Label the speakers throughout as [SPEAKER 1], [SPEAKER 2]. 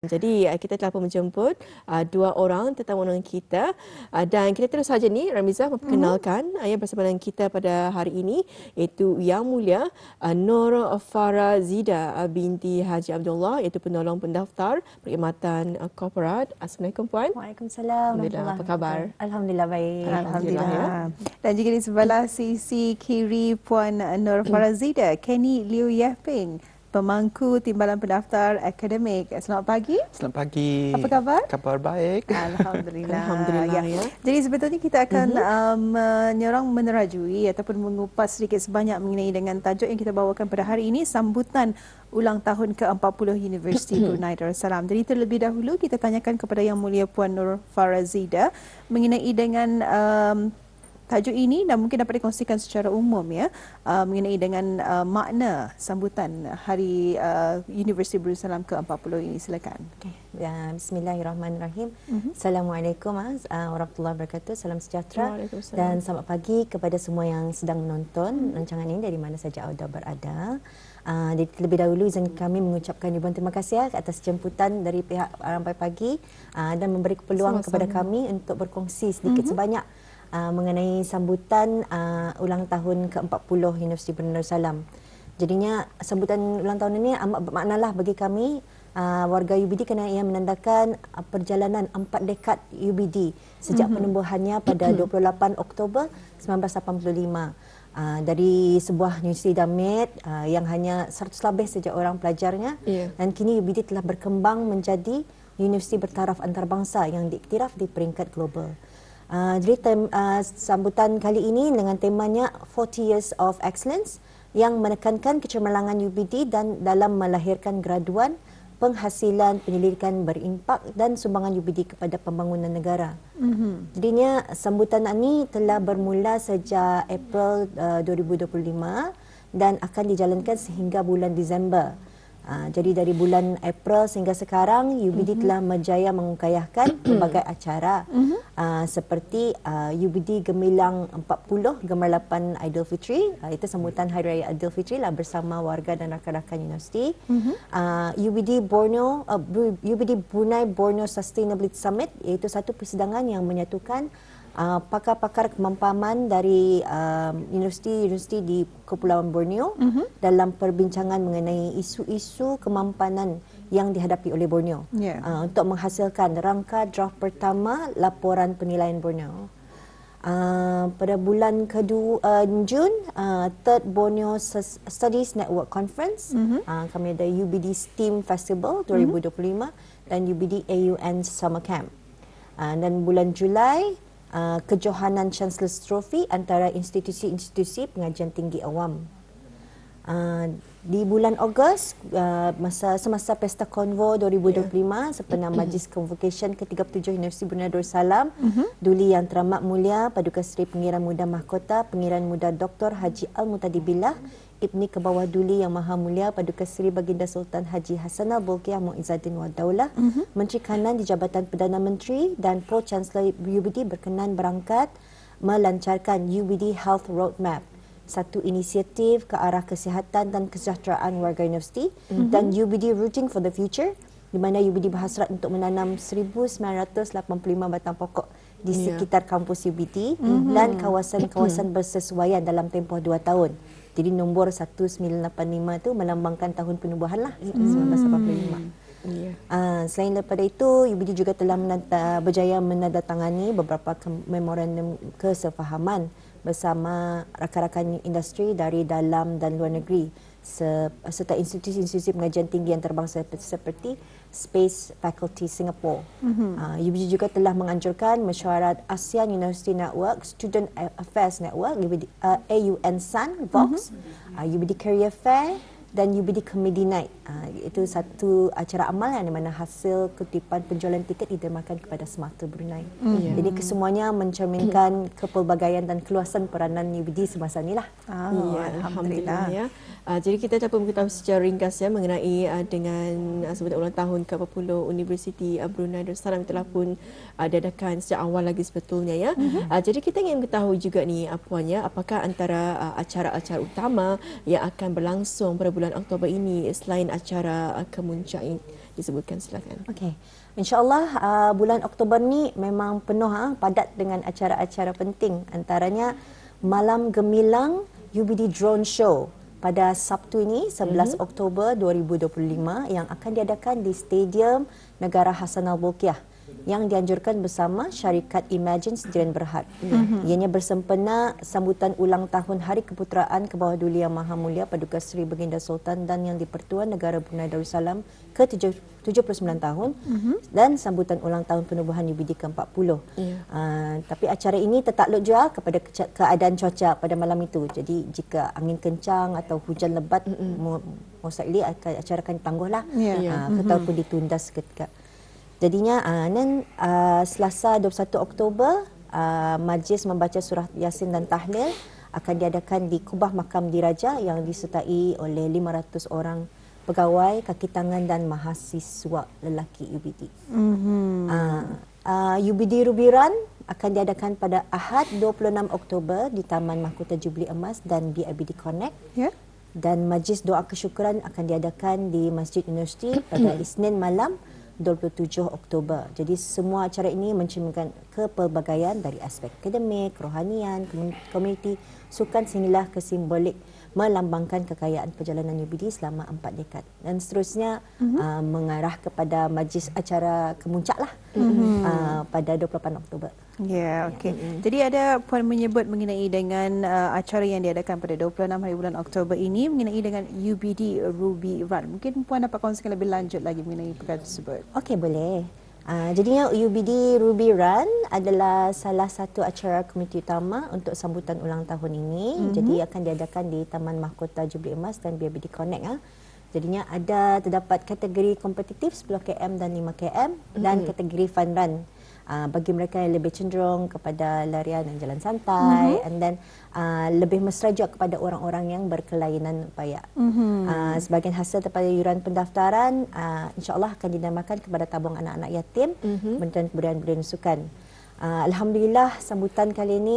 [SPEAKER 1] Jadi uh, kita telah pun menjemput uh, dua orang tetamu undangan kita uh, dan kita terus saja ni Ramiza memperkenalkan mm-hmm. yang bersama dengan kita pada hari ini iaitu Yang Mulia uh, Nur Farah Zida uh, binti Haji Abdullah iaitu penolong pendaftar perkhidmatan uh, korporat. Assalamualaikum puan.
[SPEAKER 2] Waalaikumsalam.
[SPEAKER 1] Alhamdulillah. Apa khabar?
[SPEAKER 2] Alhamdulillah baik.
[SPEAKER 3] Alhamdulillah. Alhamdulillah. Ya. Dan juga di sebelah sisi kiri puan Nur Farah Zida, Kenny Liu Yeping pemangku timbalan pendaftar akademik. Selamat pagi.
[SPEAKER 4] Selamat pagi.
[SPEAKER 3] Apa khabar?
[SPEAKER 4] Khabar baik.
[SPEAKER 3] Alhamdulillah.
[SPEAKER 1] Alhamdulillah ya.
[SPEAKER 3] Jadi sebetulnya kita akan uh-huh. um, menyorong menerajui ataupun mengupas sedikit sebanyak mengenai dengan tajuk yang kita bawakan pada hari ini sambutan ulang tahun ke-40 Universiti Brunei Darussalam. Jadi terlebih dahulu kita tanyakan kepada Yang Mulia Puan Nur Farazida mengenai dengan um, tajuk ini dan mungkin dapat dikongsikan secara umum ya uh, mengenai dengan uh, makna sambutan hari uh, Universiti Darussalam ke-40 ini silakan.
[SPEAKER 2] Okay. Ya, bismillahirrahmanirrahim. Uh-huh. Assalamualaikum uh, warahmatullahi wabarakatuh. Salam sejahtera dan selamat pagi kepada semua yang sedang menonton uh-huh. rancangan ini dari mana saja anda berada. Uh, terlebih dahulu izin kami mengucapkan ribuan terima kasih ya, atas jemputan dari pihak Rampai Pagi uh, dan memberi peluang Sama-sama. kepada kami untuk berkongsi sedikit uh-huh. sebanyak uh, mengenai sambutan uh, ulang tahun ke-40 Universiti Brunei Darussalam. Jadinya sambutan ulang tahun ini amat bermaknalah bagi kami uh, warga UBD kerana ia menandakan uh, perjalanan empat dekad UBD sejak mm-hmm. penubuhannya pada 28 Oktober 1985. Uh, dari sebuah universiti damit uh, yang hanya 100 lebih saja orang pelajarnya yeah. dan kini UBD telah berkembang menjadi universiti bertaraf antarabangsa yang diiktiraf di peringkat global. Uh, jadi tem, uh, sambutan kali ini dengan temanya 40 Years of Excellence yang menekankan kecemerlangan UBD dan dalam melahirkan graduan penghasilan penyelidikan berimpak dan sumbangan UBD kepada pembangunan negara. Mm-hmm. Jadinya sambutan ini telah bermula sejak April uh, 2025 dan akan dijalankan sehingga bulan Disember. Uh, jadi dari bulan April sehingga sekarang UBD mm-hmm. telah berjaya mengukayahkan berbagai acara mm-hmm. uh, seperti uh, UBD Gemilang 40 Gemerlapan Aidilfitri uh, itu sambutan Hari Raya Aidilfitri lah bersama warga dan rakan-rakan universiti. Mm-hmm. Uh, UBD Borneo uh, UBD Brunei Borneo Sustainability Summit iaitu satu persidangan yang menyatukan uh, pakar-pakar kemampanan dari uh, universiti-universiti di Kepulauan Borneo uh-huh. dalam perbincangan mengenai isu-isu kemampanan yang dihadapi oleh Borneo yeah. uh, untuk menghasilkan rangka draft pertama laporan penilaian Borneo. Uh, pada bulan kedua uh, Jun uh, third Borneo Studies Network Conference uh-huh. uh, kami ada UBD STEAM Festival 2025 uh-huh. dan UBD AUN Summer Camp uh, dan bulan Julai uh, kejohanan Chancellor's Trophy antara institusi-institusi pengajian tinggi awam. Uh, di bulan Ogos uh, masa semasa Pesta Konvo 2025 yeah. sepenuh Majlis Convocation ke-37 Universiti Brunei Darussalam uh-huh. Duli Yang Teramat Mulia Paduka Seri Pengiran Muda Mahkota Pengiran Muda Dr. Haji Al-Mutadibillah Ibni Kebawah Duli Yang Maha Mulia Paduka Seri Baginda Sultan Haji Hasanah Bolkiah Muizzaddin Wadaulah uh-huh. Menteri Kanan di Jabatan Perdana Menteri dan Pro Chancellor UBD berkenan berangkat melancarkan UBD Health Roadmap satu inisiatif ke arah kesihatan dan kesejahteraan warga universiti uh-huh. dan UBD Rooting for the Future di mana UBD berhasrat untuk menanam 1985 batang pokok di yeah. sekitar kampus UBD uh-huh. dan kawasan-kawasan bersesuaian dalam tempoh dua tahun. Jadi nombor 1985 tu melambangkan tahun penubuhan lah hmm. 1985. Yeah. Uh, selain daripada itu, UBD juga telah menanda, berjaya menandatangani beberapa ke- memorandum kesefahaman bersama rakan-rakan industri dari dalam dan luar negeri serta institusi-institusi pengajian tinggi yang terbang seperti Space Faculty Singapore. Mm-hmm. Uh, UBG juga telah menganjurkan mesyuarat ASEAN University Network, Student Affairs Network, UBD, uh, AUN SUN, VOX, mm-hmm. uh, UBD Career Fair, dan UBD Comedy Night. Uh, itu satu acara amal yang di mana hasil kutipan penjualan tiket didermakan kepada Semata Brunei. Mm. Jadi kesemuanya mencerminkan kepelbagaian dan keluasan peranan UBD semasa inilah.
[SPEAKER 1] Oh, ya, Alhamdulillah. Alhamdulillah. Ya. Uh, jadi kita dapat mengetahui secara ringkas ya mengenai uh, dengan uh, sebutan ulang tahun ke-40 Universiti uh, Brunei Darussalam telah pun uh, diadakan sejak awal lagi sebetulnya ya. Mm-hmm. Uh, jadi kita ingin mengetahui juga ni uh, puan ya apakah antara uh, acara-acara utama yang akan berlangsung pada bulan Oktober ini selain acara uh, kemuncak disebutkan silakan.
[SPEAKER 2] Okey. InsyaAllah uh, bulan Oktober ni memang penuh ha, padat dengan acara-acara penting. Antaranya Malam Gemilang UBD Drone Show pada Sabtu ini 11 mm-hmm. Oktober 2025 yang akan diadakan di Stadium Negara Hasan Al-Bolkiah yang dianjurkan bersama syarikat Imagine Sdn Berhad. Mm-hmm. Ianya bersempena sambutan ulang tahun Hari Keputeraan ke bawah Duli Yang Maha Mulia Paduka Seri Baginda Sultan dan Yang di-Pertuan Negara Brunei Darussalam ke-79 tahun mm-hmm. dan sambutan ulang tahun penubuhan UBD ke-40. Yeah. Uh, tapi acara ini tertakluk juga kepada ke- keadaan cuaca pada malam itu. Jadi jika angin kencang atau hujan lebat, mm-hmm. most likely acara akan ditangguhlah yeah. uh, mm-hmm. ataupun ditunda seketika. Jadinya uh, then uh, Selasa 21 Oktober uh, majlis membaca surah Yasin dan tahlil akan diadakan di Kubah Makam Diraja yang disertai oleh 500 orang pegawai, kaki tangan dan mahasiswa lelaki UBD. Mm-hmm. Uh, uh, UBD Rubiran akan diadakan pada Ahad 26 Oktober di Taman Mahkota Jubli Emas dan BIBD Connect. Yeah. Dan majlis doa kesyukuran akan diadakan di Masjid Universiti pada Isnin malam 27 Oktober. Jadi semua acara ini mencerminkan kepelbagaian dari aspek akademik, rohanian, komuniti, sukan sehinggalah ke simbolik melambangkan kekayaan perjalanan UBD selama empat dekad dan seterusnya mm-hmm. uh, mengarah kepada majlis acara kemuncak lah mm-hmm. uh, pada 28 Oktober.
[SPEAKER 3] Ya, yeah, okey. Mm-hmm. Jadi ada puan menyebut mengenai dengan uh, acara yang diadakan pada 26 hari bulan Oktober ini mengenai dengan UBD Ruby Run. Mungkin puan dapat kongsikan lebih lanjut lagi mengenai perkara tersebut.
[SPEAKER 2] Okey, boleh. Uh, jadinya UBD Ruby Run adalah salah satu acara komiti utama untuk sambutan ulang tahun ini. Mm-hmm. Jadi akan diadakan di Taman Mahkota Jubli Emas dan BBD Connect. Uh. Jadinya ada terdapat kategori kompetitif 10 km dan 5 km mm-hmm. dan kategori fun run uh, bagi mereka yang lebih cenderung kepada larian dan jalan santai mm-hmm. and then uh, lebih mesra juga kepada orang-orang yang berkelainan upaya. Mm-hmm. Uh, sebagian hasil daripada yuran pendaftaran uh, insyaAllah akan dinamakan kepada tabung anak-anak yatim mm-hmm. dan kebudayaan-budayaan sukan. Uh, Alhamdulillah sambutan kali ini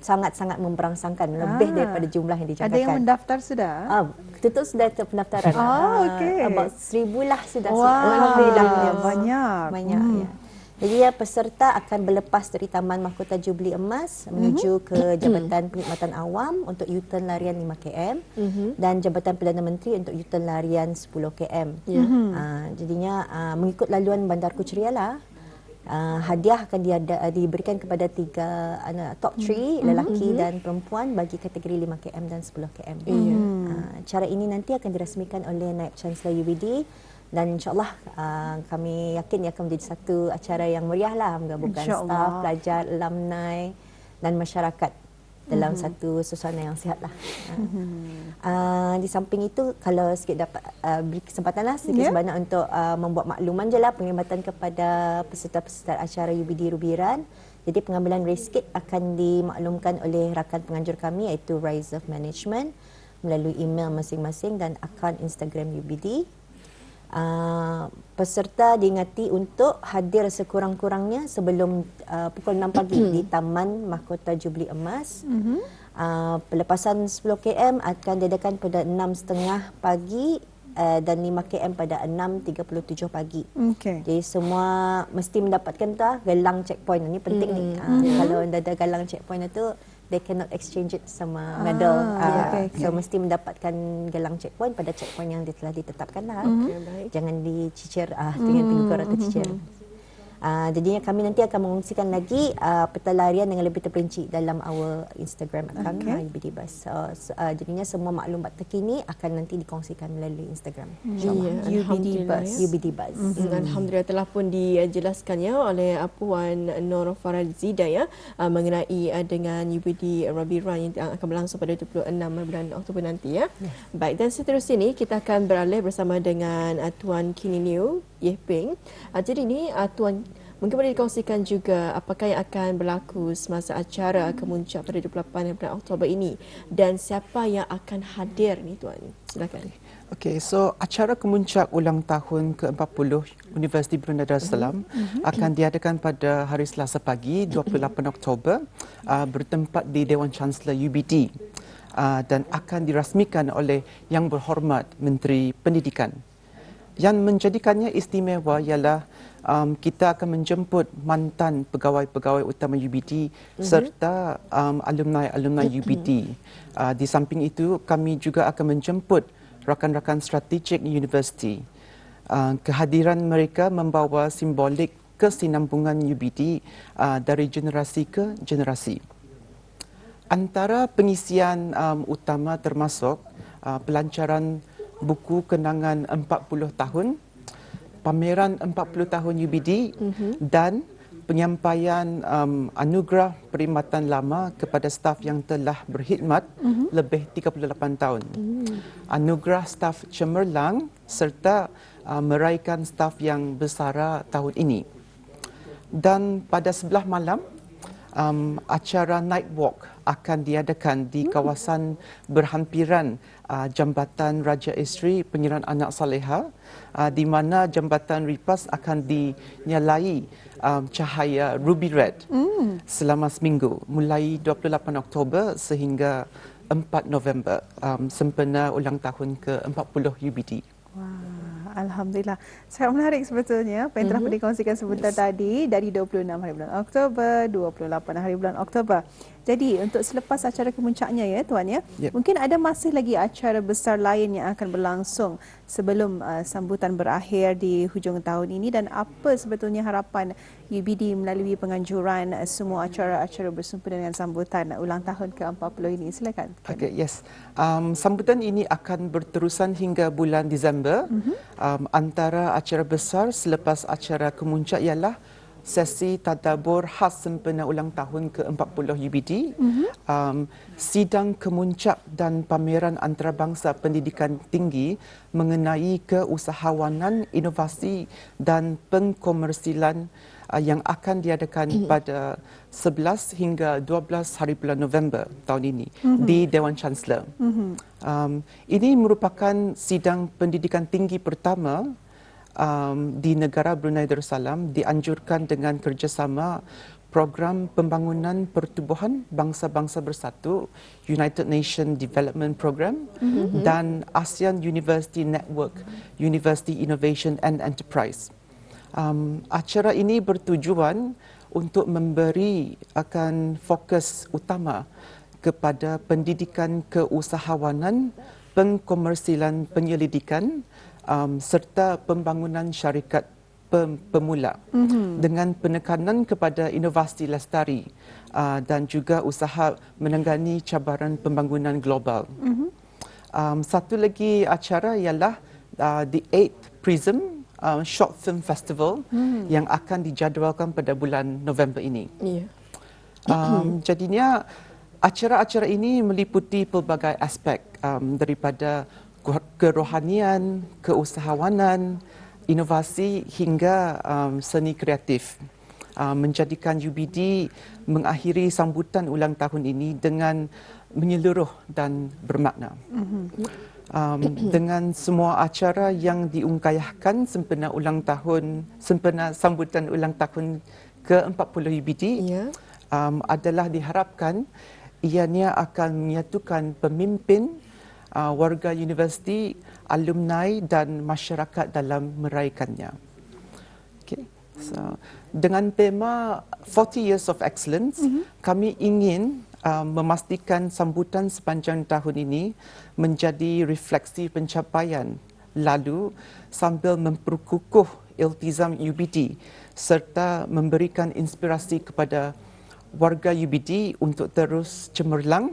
[SPEAKER 2] sangat-sangat memberangsangkan ah. lebih daripada jumlah yang dijangkakan.
[SPEAKER 3] Ada yang mendaftar sudah?
[SPEAKER 2] Ah, tutup sudah ke pendaftaran.
[SPEAKER 3] Oh, ah, okay.
[SPEAKER 2] About seribu lah sudah.
[SPEAKER 3] Wow. Alhamdulillah. Banyak.
[SPEAKER 2] Banyak, hmm. ya. Jadi ya peserta akan berlepas dari Taman Mahkota Jubli Emas menuju mm-hmm. ke Jabatan Perkhidmatan Awam untuk U-turn larian 5 km mm-hmm. dan Jabatan Perdana Menteri untuk U-turn larian 10 km. Mm-hmm. Uh, jadinya uh, mengikut laluan Bandar Kuchria lah uh, hadiah akan diada, uh, diberikan kepada tiga uh, top 3 mm-hmm. lelaki mm-hmm. dan perempuan bagi kategori 5 km dan 10 km. Mm-hmm. Uh, cara ini nanti akan dirasmikan oleh Naib Chancellor UBD dan insyaallah uh, kami yakin ia akan menjadi satu acara yang meriah lah menggabungkan staf, pelajar, alumni dan masyarakat dalam mm-hmm. satu suasana yang sihat lah. Mm-hmm. Uh, di samping itu kalau sikit dapat uh, beri kesempatan lah sedikit yeah. sebanyak untuk uh, membuat makluman je lah penghormatan kepada peserta-peserta acara UBD Rubiran. Jadi pengambilan race kit akan dimaklumkan oleh rakan penganjur kami iaitu Rise of Management melalui email masing-masing dan akaun Instagram UBD. Uh, peserta diingati untuk hadir sekurang-kurangnya sebelum uh, pukul 6 pagi di Taman Mahkota Jubli Emas. Mm-hmm. Uh, pelepasan 10 km akan diadakan pada 6.30 pagi uh, dan 5 km pada 6.37 pagi. Okay. Jadi semua mesti mendapatkan tu gelang checkpoint. Ini penting mm-hmm. ni. Uh, mm-hmm. Kalau ada gelang checkpoint itu they cannot exchange it sama medal. Ah, uh, okay, okay. So mesti mendapatkan gelang checkpoint pada checkpoint yang telah ditetapkan lah. Mm-hmm. Jangan dicicir ah uh, dengan mm-hmm. tinggal atau cicir. Mm-hmm. Uh, jadinya kami nanti akan mengungsikan lagi uh, peta larian dengan lebih terperinci dalam our Instagram account okay. UBD Bus. So, so, uh, jadinya semua maklumat terkini akan nanti dikongsikan melalui Instagram.
[SPEAKER 1] InsyaAllah. Yeah, UBD Bus.
[SPEAKER 2] Ya. UBD Bus.
[SPEAKER 1] Mm-hmm. Alhamdulillah telah pun dijelaskan ya oleh Puan Nur Farazida ya uh, mengenai uh, dengan UBD Rabi Run yang akan berlangsung pada 26 bulan Oktober nanti ya. Yeah. Baik dan seterusnya ini kita akan beralih bersama dengan uh, Tuan Kini New Yeh Ping. Uh, jadi ini uh, Tuan mungkin boleh dikongsikan juga apakah yang akan berlaku semasa acara kemuncak pada 28 bulan Oktober ini dan siapa yang akan hadir ni Tuan. Silakan.
[SPEAKER 4] Okey, so acara kemuncak ulang tahun ke-40 Universiti Brunei Darussalam uh-huh. akan diadakan pada hari Selasa pagi 28 Oktober uh, bertempat di Dewan Chancellor UBD uh, dan akan dirasmikan oleh Yang Berhormat Menteri Pendidikan yang menjadikannya istimewa ialah um, kita akan menjemput mantan pegawai-pegawai utama UBT mm-hmm. serta um, alumni-alumni UBT. Uh, di samping itu, kami juga akan menjemput rakan-rakan strategik universiti. Uh, kehadiran mereka membawa simbolik kesinambungan UBT uh, dari generasi ke generasi. Antara pengisian um, utama termasuk uh, pelancaran buku kenangan 40 tahun, pameran 40 tahun UBD mm-hmm. dan penyampaian um, anugerah perkhidmatan lama kepada staf yang telah berkhidmat mm-hmm. lebih 38 tahun. Mm. Anugerah staf cemerlang serta uh, meraihkan staf yang bersara tahun ini. Dan pada sebelah malam, um, acara night walk akan diadakan di mm. kawasan berhampiran uh, Jambatan Raja Isteri Penyerahan Anak Saleha uh, di mana Jambatan Ripas akan dinyalai um, cahaya ruby red mm. selama seminggu mulai 28 Oktober sehingga 4 November um, sempena ulang tahun ke-40 UBD.
[SPEAKER 3] Wah, Alhamdulillah. Sangat menarik sebetulnya apa yang telah mm-hmm. dikongsikan sebentar yes. tadi dari 26 hari bulan Oktober, 28 hari bulan Oktober. Jadi untuk selepas acara kemuncaknya ya tuan ya, yep. mungkin ada masih lagi acara besar lain yang akan berlangsung sebelum uh, sambutan berakhir di hujung tahun ini dan apa sebetulnya harapan UBD melalui penganjuran uh, semua acara-acara bersumber dengan sambutan ulang tahun ke-40 ini. Silakan.
[SPEAKER 4] Okay, yes. Um, sambutan ini akan berterusan hingga bulan Disember. Mm-hmm. Um, antara acara besar selepas acara kemuncak ialah sesi tadabbur khas sempena ulang tahun ke-40 UBD, mm-hmm. um, sidang kemuncak dan pameran antarabangsa pendidikan tinggi mengenai keusahawanan, inovasi dan pengkomersilan uh, yang akan diadakan mm-hmm. pada 11 hingga 12 hari bulan November tahun ini mm-hmm. di Dewan Chancellor. Mm-hmm. Um, ini merupakan sidang pendidikan tinggi pertama um, di negara Brunei Darussalam dianjurkan dengan kerjasama program pembangunan pertubuhan bangsa-bangsa bersatu United Nation Development Program mm-hmm. dan ASEAN University Network University Innovation and Enterprise. Um, acara ini bertujuan untuk memberi akan fokus utama kepada pendidikan keusahawanan, pengkomersilan penyelidikan, um, serta pembangunan syarikat pem- pemula mm-hmm. dengan penekanan kepada inovasi lestari uh, dan juga usaha menangani cabaran pembangunan global. Mm-hmm. Um, satu lagi acara ialah uh, the 8th Prism uh, Short Film Festival mm. yang akan dijadualkan pada bulan November ini. Yeah. Um, jadinya acara-acara ini meliputi pelbagai aspek um, daripada kerohanian, keusahawanan, inovasi hingga um, seni kreatif. Um, menjadikan UBD mengakhiri sambutan ulang tahun ini dengan menyeluruh dan bermakna. Um, dengan semua acara yang diungkayahkan sempena ulang tahun, sempena sambutan ulang tahun ke-40 UBD yeah. um, adalah diharapkan ianya akan menyatukan pemimpin uh, warga universiti, alumni dan masyarakat dalam meraihkannya. Okay. So, dengan tema 40 Years of Excellence, mm-hmm. kami ingin uh, memastikan sambutan sepanjang tahun ini menjadi refleksi pencapaian lalu sambil memperkukuh iltizam UBD serta memberikan inspirasi kepada warga UBD untuk terus cemerlang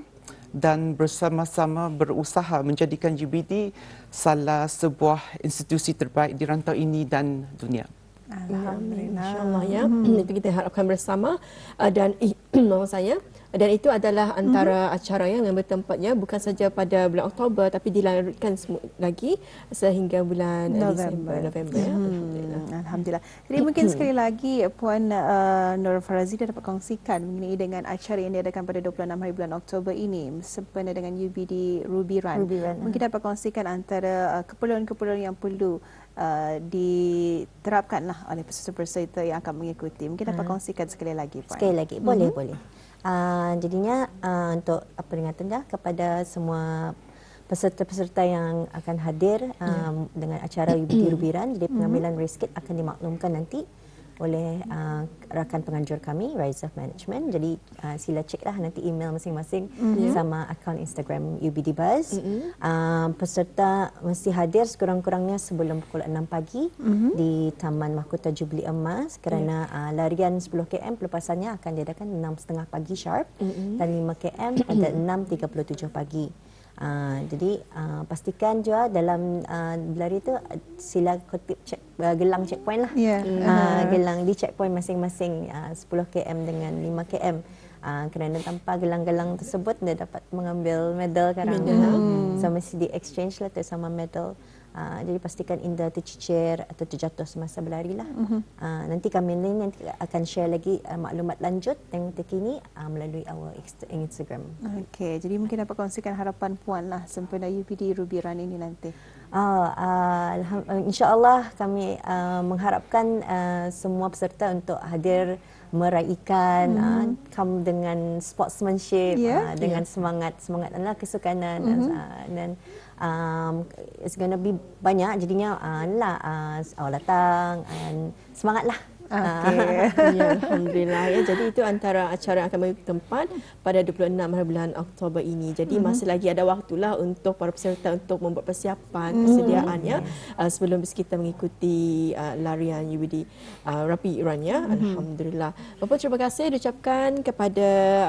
[SPEAKER 4] dan bersama-sama berusaha menjadikan UBD salah sebuah institusi terbaik di rantau ini dan dunia.
[SPEAKER 1] Alhamdulillah. InsyaAllah ya. Hmm. Itu kita harapkan bersama. Uh, dan maaf saya, dan itu adalah antara mm-hmm. acara yang bertempatnya bukan saja pada bulan Oktober tapi dilarutkan lagi sehingga bulan November. November ya.
[SPEAKER 3] hmm. Alhamdulillah. Alhamdulillah. Jadi mungkin sekali lagi Puan uh, Nur Farazi dapat kongsikan mengenai dengan acara yang diadakan pada 26 hari bulan Oktober ini sempena dengan UBD Ruby Run. Ruby Run. Mungkin dapat kongsikan antara uh, keperluan-keperluan yang perlu Uh, diterapkanlah oleh peserta-peserta yang akan mengikuti. Mungkin dapat hmm. kongsikan sekali lagi,
[SPEAKER 2] Puan. Sekali lagi, boleh, hmm. boleh. Uh, jadinya uh, untuk apa dengan tengah kepada semua peserta-peserta yang akan hadir um, dengan acara UBD Rubiran. Jadi pengambilan riskit akan dimaklumkan nanti oleh uh, rakan penganjur kami Rise of Management. Jadi uh, sila ceklah nanti email masing-masing mm-hmm. sama akaun Instagram UBD Buzz. Mm-hmm. Uh, peserta mesti hadir sekurang-kurangnya sebelum pukul 6 pagi mm-hmm. di Taman Mahkota Jubli Emas kerana yeah. uh, larian 10 km pelepasannya akan diadakan 6.30 pagi sharp mm-hmm. dan 5 km pada 6.37 pagi. Uh, jadi uh, pastikan juga dalam uh, berlari tu sila kutip check, uh, gelang checkpoint lah. Yeah. Uh, gelang di checkpoint masing-masing uh, 10 km dengan 5 km. Uh, kerana tanpa gelang-gelang tersebut dia dapat mengambil medal kan. Hmm. So mesti di exchange lah tu sama medal. Uh, jadi pastikan Indah tercicir atau terjatuh semasa berlari lah. Uh-huh. Uh, nanti kami ni nanti akan share lagi uh, maklumat lanjut yang terkini uh, melalui our Instagram.
[SPEAKER 3] Okey, jadi mungkin dapat kongsikan harapan Puan lah sempena UPD Ruby Run ini nanti.
[SPEAKER 2] Uh, uh, InsyaAllah kami uh, mengharapkan uh, semua peserta untuk hadir meraihkan hmm. uh, dengan sportsmanship yeah. uh, dengan yeah. semangat semangat adalah kesukanan mm-hmm. uh, dan um, it's gonna be banyak jadinya uh, lah uh, awal datang dan semangatlah
[SPEAKER 1] Okay. ya, Alhamdulillah. Ya. Jadi itu antara acara yang akan bagi tempat pada 26 hari bulan Oktober ini. Jadi mm-hmm. masih lagi ada waktulah untuk para peserta untuk membuat persiapan, mm-hmm. ya. Uh, sebelum kita mengikuti uh, larian UBD uh, Rapi Run ya. Mm-hmm. Alhamdulillah. Bapak terima kasih diucapkan kepada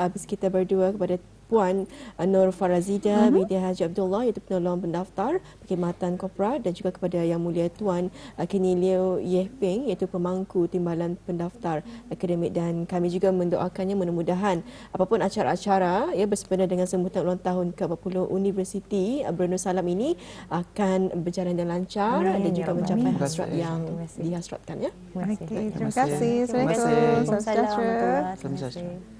[SPEAKER 1] uh, kita berdua kepada Puan uh, Nur Farazida uh-huh. binti Haji Abdullah iaitu penolong pendaftar perkhidmatan korporat dan juga kepada Yang Mulia Tuan Kini Liu Yeh Peng iaitu pemangku timbalan pendaftar akademik dan kami juga mendoakannya mudah-mudahan apapun acara-acara ya bersempena dengan sambutan ulang tahun ke-40 Universiti uh, Brunei Salam ini akan berjalan dengan lancar Amin. dan juga ya mencapai hasrat yang dihasratkan ya.
[SPEAKER 3] Okay, terima kasih. Assalamualaikum.
[SPEAKER 2] Assalamualaikum. Assalamualaikum.